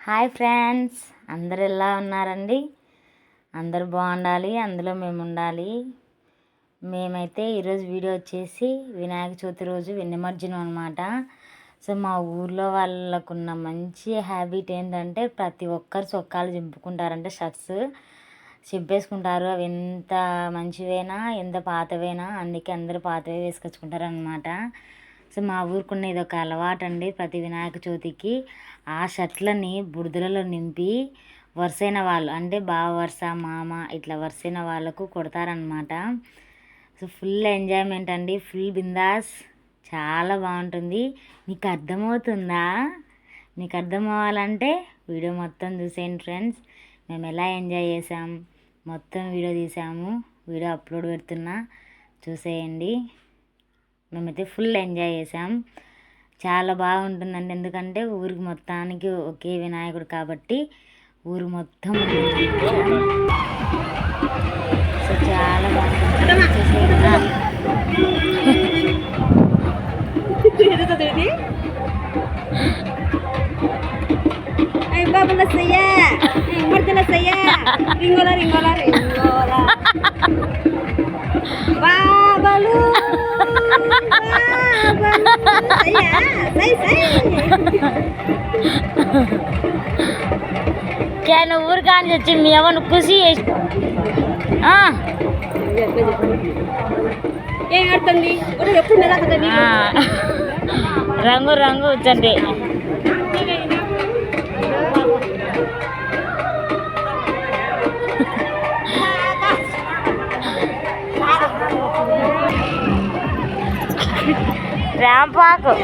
Hi friends అందరు ఎలా ఉన్నారండి? అందరు బాగుండాలి అందులో మేము ఉండాలి మేమైతే ఈరోజు వీడియో వచ్చేసి వినాయక చవితి రోజు వెన్నెమర్జనం అనమాట సో మా ఊర్లో వాళ్ళకున్న మంచి హ్యాబిట్ ఏంటంటే ప్రతి ఒక్కరు చొక్కాలు చింపుకుంటారంటే షర్ట్స్ చింపేసుకుంటారు. అవి ఎంత మంచివైనా ఎంత పాతవైనా అందుకే అందరూ పాతవే వేసుకొచ్చుకుంటారు అనమాట సో మా ఊరుకున్న ఇది ఒక అలవాటు అండి ప్రతి వినాయక చవితికి. ఆ షర్ట్లని బురదలలో నింపి వరుసైన వాళ్ళు అంటే బావ వరుస మామ ఇట్లా వరుసైన వాళ్ళకు కొడతారనమాట సో ఫుల్ ఎంజాయ్మెంట్ అండి ఫుల్ బిందాస్ చాలా బాగుంటుంది. మీకు అర్థమవుతుందా? మీకు అర్థం అవ్వాలంటే వీడియో మొత్తం చూసేయండి ఫ్రెండ్స్. మేము ఎలా ఎంజాయ్ చేసాం మొత్తం వీడియో తీసాము వీడియో అప్లోడ్ పెడుతున్నా చూసేయండి. మేమైతే ఫుల్ ఎంజాయ్ చేసాం చాలా బాగుంటుందండి. ఎందుకంటే ఊరికి మొత్తానికి ఒకే వినాయకుడు కాబట్టి ఊరు మొత్తం సో చాలా బాగుంటుంది అయ్యా Ay, baba. క్యాన్ ఊరు కానీ వచ్చి మీ ఎవరు ఖుషి చేసి ఆ, ఏం ఆడుతుంది. రంగు రంగు వచ్చండి. రాంపాకు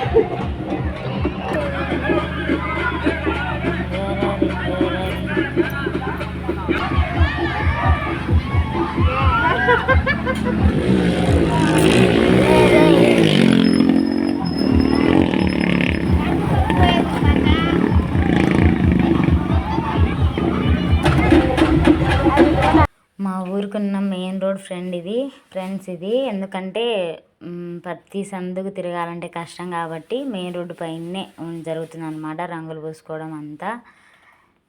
మా ఊరుకున్న మెయిన్ రోడ్ ఫ్రెండ్ ఇది ఫ్రెండ్స్ ఇది. ఎందుకంటే ప్రతి సందుకు తిరగాలంటే కష్టం కాబట్టి మెయిన్ రోడ్డు పైనే జరుగుతుంది అనమాట రంగులు పూసుకోవడం అంతా.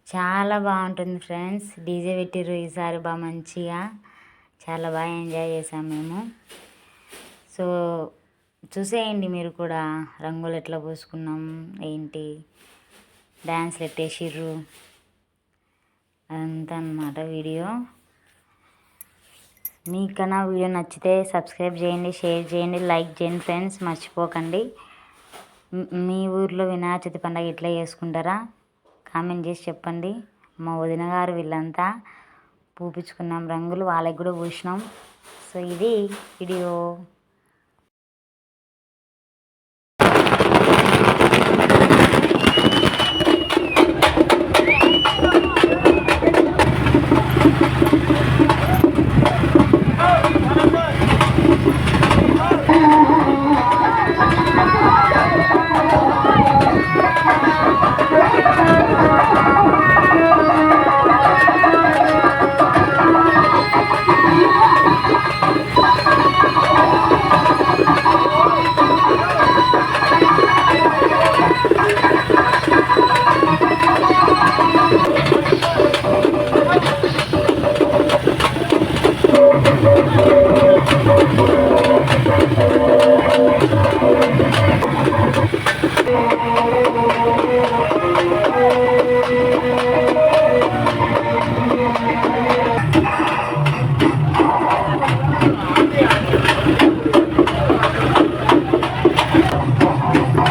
చాలా బాగుంటుంది ఫ్రెండ్స్. డీజే పెట్టిర్రు ఈసారి బాగా మంచిగా. చాలా బాగా ఎంజాయ్ చేసాం మేము. సో చూసేయండి మీరు కూడా రంగులు ఎట్లా పూసుకున్నాం ఏంటి? డ్యాన్స్లు ఎట్టేసిర్రు. అదంతా అన్నమాట వీడియో. మీకు నా వీడియో నచ్చితే సబ్స్క్రైబ్ చేయండి షేర్ చేయండి లైక్ చేయండి ఫ్రెండ్స్. మర్చిపోకండి. మీ ఊర్లో వినాయక చవితి పండుగ ఎట్లా చేసుకుంటారా? కామెంట్ చేసి చెప్పండి. మా వదిన గారు వీళ్ళంతా పూపించుకున్నాం రంగులు వాళ్ళకి కూడా పూసినాం. సో ఇది వీడియో. Vamos!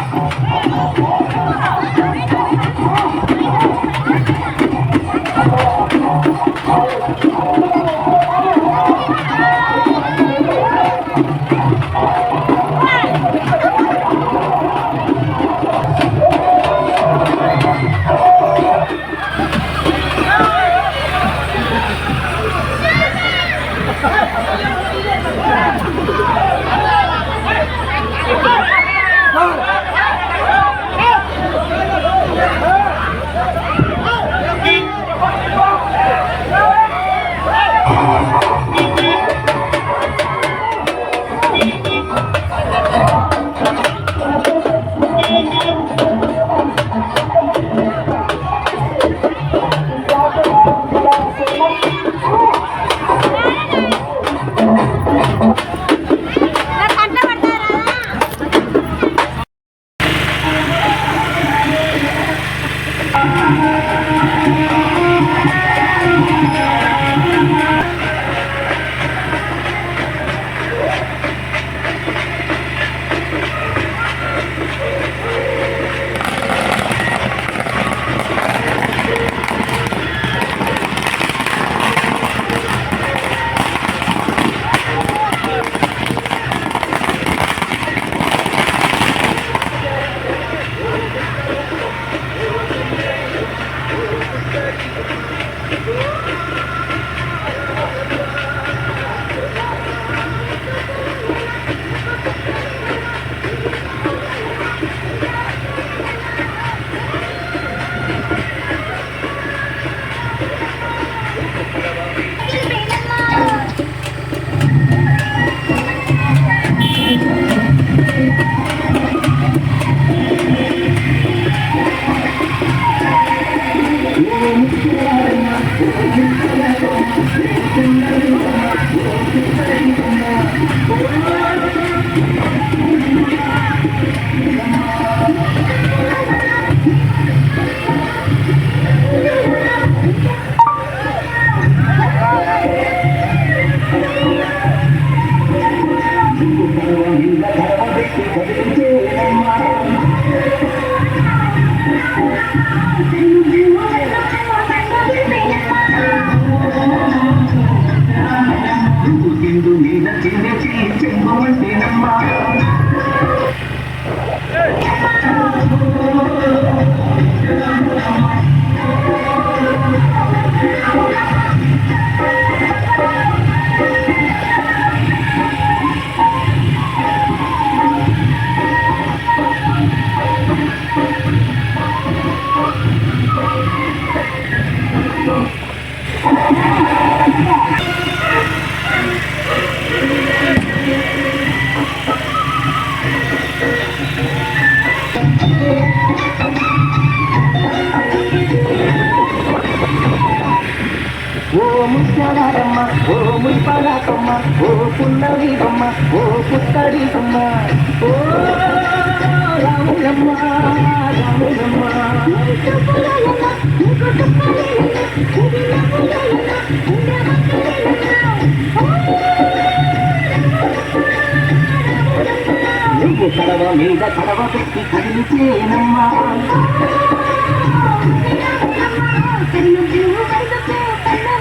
ఓ ముత్యాలమ్మ ఓ ముల్పరాకమ్మ ఓ పున్నవి బొమ్మ ఓ పుత్తడి బొమ్మ ఓ రాములమ్మ రాములమ్మ. నువ్వు కడవ మీద కడవ పెట్టి కదిలితేనమ్మా. నువ్వు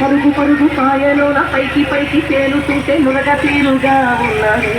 పరుగు పరుగు కాయలోన పైకి పైకి తేలుతుంటే నురగ తీరుగా ఉన్నది.